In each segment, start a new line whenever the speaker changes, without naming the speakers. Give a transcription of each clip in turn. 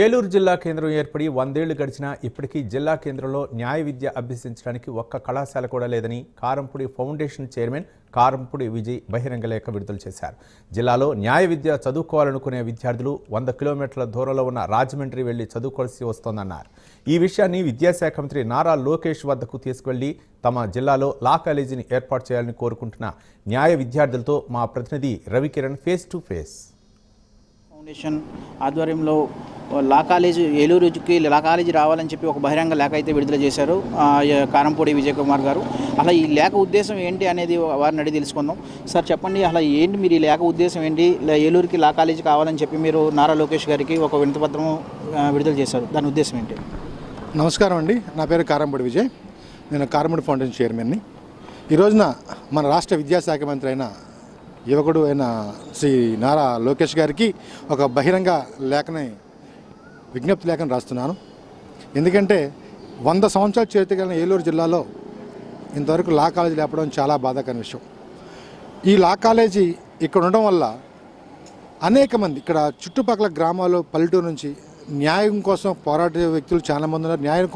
ఏలూరు జిల్లా కేంద్రం ఏర్పడి వందేళ్ళు గడిచినా ఇప్పటికీ జిల్లా కేంద్రంలో న్యాయ విద్య అభ్యసించడానికి ఒక్క కళాశాల కూడా లేదని కారంపూడి ఫౌండేషన్ చైర్మన్ కారంపూడి విజయ్ బహిరంగ లేఖ విడుదల చేశారు. జిల్లాలో న్యాయ విద్య చదువుకోవాలనుకునే విద్యార్థులు వంద కిలోమీటర్ల దూరంలో ఉన్న రాజమండ్రి వెళ్ళి చదువుకోవాల్సి వస్తోందన్నారు. ఈ విషయాన్ని విద్యాశాఖ మంత్రి నారా లోకేష్ వద్దకు తీసుకువెళ్ళి తమ జిల్లాలో లా కాలేజీని ఏర్పాటు చేయాలని కోరుకుంటున్న న్యాయ విద్యార్థులతో మా ప్రతినిధి Ravikiran face to face.
Foundation ఆధ్వర్యంలో లా కాలేజ్ ఏలూరుకి లా కాలేజ్ రావాలని చెప్పి ఒక బహిరంగ లేఖ అయితే విడుదల చేశారు కారంపూడి విజయ్ కుమార్ గారు. అలా ఈ లేఖ ఉద్దేశం ఏంటి అనేది వారిని అడిగి తెలుసుకుందాం. సార్ చెప్పండి అలా ఏంటి మీరు ఈ లేఖ ఉద్దేశం ఏంటి? ఏలూరుకి లా కాలేజ్ కావాలని చెప్పి మీరు నారా లోకేష్ గారికి ఒక వినతిపత్రం విడుదల చేశారు. దాని ఉద్దేశం ఏంటి?
నమస్కారం అండి. నా పేరు కారంపూడి విజయ్. నేను కారంపూడి ఫౌండేషన్ చైర్మన్ని. ఈ రోజున మన రాష్ట్ర విద్యాశాఖ మంత్రి అయిన యువకుడు అయిన శ్రీ నారా లోకేష్ గారికి ఒక బహిరంగ లేఖని విజ్ఞప్తి లేఖను రాస్తున్నాను. ఎందుకంటే వంద సంవత్సరాలు చరిత్ర ఏలూరు జిల్లాలో ఇంతవరకు లా కాలేజీ లేపడం చాలా బాధాకరమైన విషయం. ఈ లా కాలేజీ ఇక్కడ ఉండడం వల్ల అనేక మంది ఇక్కడ చుట్టుపక్కల గ్రామాలు పల్లెటూరు నుంచి న్యాయం కోసం పోరాడే వ్యక్తులు చాలామంది ఉన్నారు. న్యాయం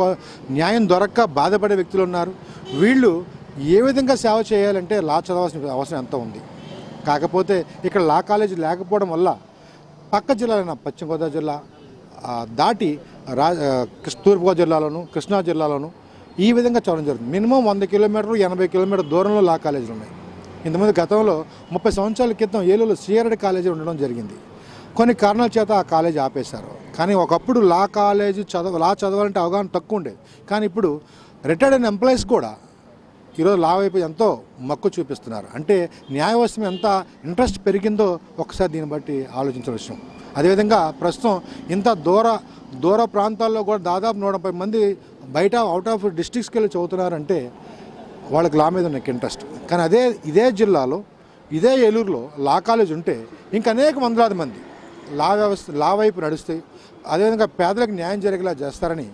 న్యాయం దొరక్క బాధపడే వ్యక్తులు ఉన్నారు. వీళ్ళు ఏ విధంగా సేవ చేయాలంటే లా చదవాల్సిన అవసరం ఎంత ఉంది. కాకపోతే ఇక్కడ లా కాలేజీ లేకపోవడం వల్ల పక్క జిల్లాలైన పశ్చిమ గోదావరి జిల్లా దాటి రా తూర్పుగోదావరి జిల్లాలోను కృష్ణా జిల్లాలోను ఈ విధంగా చదవడం జరుగుతుంది. మినిమం వంద కిలోమీటర్లు ఎనభై కిలోమీటర్ దూరంలో లా కాలేజీలు ఉన్నాయి. ఇంతకుముందు గతంలో ముప్పై సంవత్సరాల క్రితం ఏలూరులో సిఆర్డి కాలేజీ ఉండడం జరిగింది. కొన్ని కారణాల చేత ఆ కాలేజీ ఆపేశారు. కానీ ఒకప్పుడు లా కాలేజీ చదవ లా చదవాలంటే అవగాహన తక్కువ ఉండేది. కానీ ఇప్పుడు రిటైర్డ్ అయిన ఎంప్లాయీస్ కూడా ఈరోజు లా వైపు ఎంతో మక్కువ చూపిస్తున్నారు. అంటే న్యాయవ్యవస్థ ఎంత ఇంట్రెస్ట్ పెరిగిందో ఒకసారి దీన్ని బట్టి ఆలోచించిన విషయం అదేవిధంగా ప్రస్తుతం ఇంత దూర దూర ప్రాంతాల్లో కూడా దాదాపు నూట ముప్పై మంది బయట అవుట్ ఆఫ్ డిస్ట్రిక్ట్స్కి వెళ్ళి చదువుతున్నారంటే వాళ్ళకి లా మీద ఉన్న ఇంట్రెస్ట్ కానీ అదే ఇదే జిల్లాలో ఇదే ఏలూరులో లా కాలేజ్ ఉంటే ఇంకా అనేక వందలాది మంది లా వ్యవస్థ లా వైపు నడుస్తాయి అదేవిధంగా పేదలకు న్యాయం జరిగేలా చేస్తారని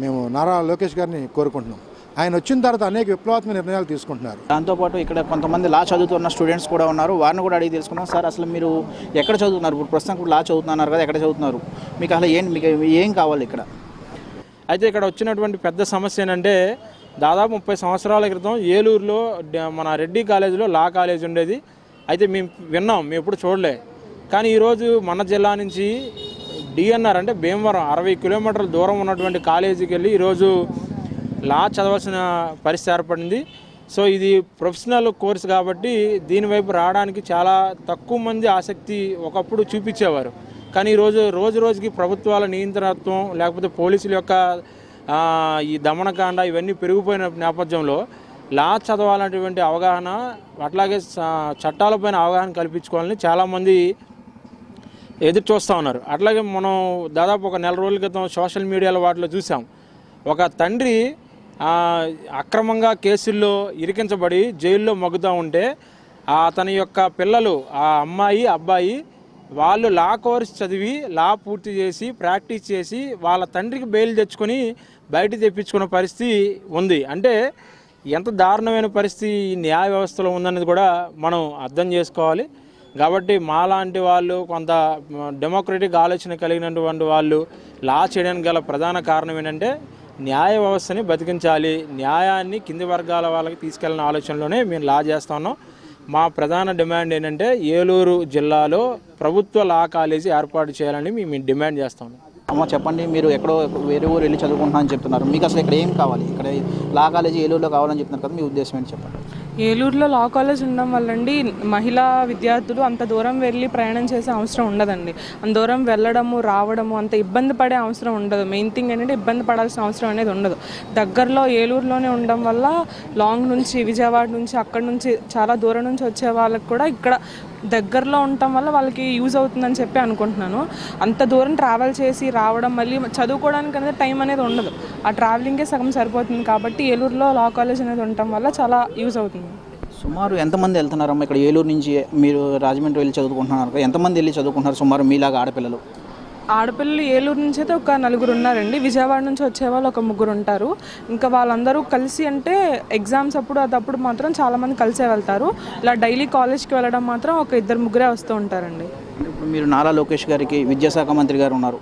మేము నారా లోకేష్ గారిని కోరుకుంటున్నాం. ఆయన వచ్చిన తర్వాత అనేక విప్లవాత్మక నిర్ణయాలు తీసుకుంటున్నారు.
దాంతోపాటు ఇక్కడ కొంతమంది లా చదువుతున్న స్టూడెంట్స్ కూడా ఉన్నారు. వారిని కూడా అడిగి తెలుసుకున్నాం సార్ అసలు మీరు ఎక్కడ చదువుతున్నారు? ఇప్పుడు ప్రస్తుతం ఇప్పుడు లా చదువుతున్నారు కదా ఎక్కడ చదువుతున్నారు? మీకు అసలు ఏం మీకు ఏం కావాలి ఇక్కడ?
అయితే ఇక్కడ వచ్చినటువంటి పెద్ద సమస్య ఏంటంటే దాదాపు ముప్పై సంవత్సరాల క్రితం ఏలూరులో డ- మన రెడ్డి కాలేజీలో లా కాలేజ్ ఉండేది. అయితే మేము విన్నాం మేము ఎప్పుడు చూడలే. కానీ ఈరోజు మన జిల్లా నుంచి డిఎన్ఆర్ అంటే భీమవరం అరవై కిలోమీటర్ల దూరం ఉన్నటువంటి కాలేజీకి వెళ్ళి ఈరోజు లా చదవాల్సిన పరిస్థితి ఏర్పడింది. సో ఇది ప్రొఫెషనల్ కోర్స్ కాబట్టి దీని వైపు రావడానికి చాలా తక్కువ మంది ఆసక్తి ఒకప్పుడు చూపించేవారు. కానీ ఈరోజు రోజు రోజుకి ప్రభుత్వాల నియంత్రణత్వం లేకపోతే పోలీసుల యొక్క ఈ దమనకాండ ఇవన్నీ పెరిగిపోయిన నేపథ్యంలో లా చదవాలనేటువంటి అవగాహన అట్లాగే చట్టాలపైన అవగాహన కల్పించుకోవాలని చాలామంది ఎదురు చూస్తూ ఉన్నారు. అట్లాగే మనం దాదాపు ఒక నెల రోజుల క్రితం సోషల్ మీడియాలో వాటిలో చూసాం. ఒక తండ్రి అక్రమంగా కేసుల్లో ఇరికించబడి జైల్లో మగ్గుతూ ఉంటే అతని యొక్క పిల్లలు ఆ అమ్మాయి అబ్బాయి వాళ్ళు లా కోర్స్ చదివి లా పూర్తి చేసి ప్రాక్టీస్ చేసి వాళ్ళ తండ్రికి బెయిల్ తెచ్చుకొని బయట తెప్పించుకున్న పరిస్థితి ఉంది. అంటే ఎంత దారుణమైన పరిస్థితి న్యాయ వ్యవస్థలో ఉందనేది కూడా మనం అర్థం చేసుకోవాలి. కాబట్టి మాలాంటి వాళ్ళు కొంత డెమోక్రటిక్ ఆలోచన కలిగినటువంటి వాళ్ళు లా చేయడానికి గల ప్రధాన కారణం ఏంటంటే న్యాయ వ్యవస్థని బతికించాలి. న్యాయాన్ని కింది వర్గాల వాళ్ళకి తీసుకెళ్ళిన ఆలోచనలోనే మేము లా చేస్తా ఉన్నాం. మా ప్రధాన డిమాండ్ ఏంటంటే ఏలూరు జిల్లాలో ప్రభుత్వ లా కాలేజీ ఏర్పాటు చేయాలని మేము డిమాండ్ చేస్తాం
అమ్మ చెప్పండి మీరు ఎక్కడో వేరే ఊరు వెళ్ళి చదువుకుంటున్నా అని చెప్తున్నారు. మీకు అసలు ఇక్కడ ఏం కావాలి? ఇక్కడ లా కాలేజీ ఏలూరులో కావాలని చెప్తున్నారు కదా మీ ఉద్దేశం ఏంటి చెప్పండి?
ఏలూరులో లా కాలేజ్ ఉండడం వల్లండి మహిళా విద్యార్థులు అంత దూరం వెళ్ళి ప్రయాణం చేసే అవసరం ఉండదండి. అంత దూరం వెళ్ళడము రావడము అంత ఇబ్బంది పడే అవసరం ఉండదు. మెయిన్ థింగ్ ఏంటంటే ఇబ్బంది పడాల్సిన అవసరం అనేది ఉండదు. దగ్గరలో ఏలూరులోనే ఉండడం వల్ల లాంగ్ నుంచి విజయవాడ నుంచి అక్కడ నుంచి చాలా దూరం నుంచి వచ్చే వాళ్ళకి కూడా ఇక్కడ దగ్గరలో ఉండటం వల్ల వాళ్ళకి యూజ్ అవుతుందని చెప్పి అనుకుంటున్నాను. అంత దూరం ట్రావెల్ చేసి రావడం మళ్ళీ చదువుకోవడానికి అనేది టైం అనేది ఉండదు. ఆ ట్రావెలింగే సగం సరిపోతుంది కాబట్టి ఏలూరులో లా కాలేజ్ అనేది ఉండటం వల్ల చాలా యూజ్ అవుతుంది.
సుమారు ఎంతమంది వెళ్తున్నారమ్మా ఇక్కడ ఏలూరు నుంచి మీరు రాజమండ్రి వెళ్ళి చదువుకుంటున్నారు? ఎంతమంది వెళ్ళి చదువుకుంటున్నారు సుమారు మీలాగా ఆడపిల్లలు?
ఆడపిల్లలు ఏలూరు నుంచి అయితే ఒక నలుగురు ఉన్నారండి. విజయవాడ నుంచి వచ్చేవాళ్ళు ఒక ముగ్గురు ఉంటారు. ఇంకా వాళ్ళందరూ కలిసి అంటే ఎగ్జామ్స్ అప్పుడు అదప్పుడు మాత్రం చాలామంది కలిసే వెళ్తారు. ఇలా డైలీ కాలేజ్కి వెళ్ళడం మాత్రం ఒక ఇద్దరు ముగ్గురే వస్తూ ఉంటారండి.
ఇప్పుడు మీరు నారా లోకేష్ గారికి విద్యాశాఖ మంత్రి గారు ఉన్నారు.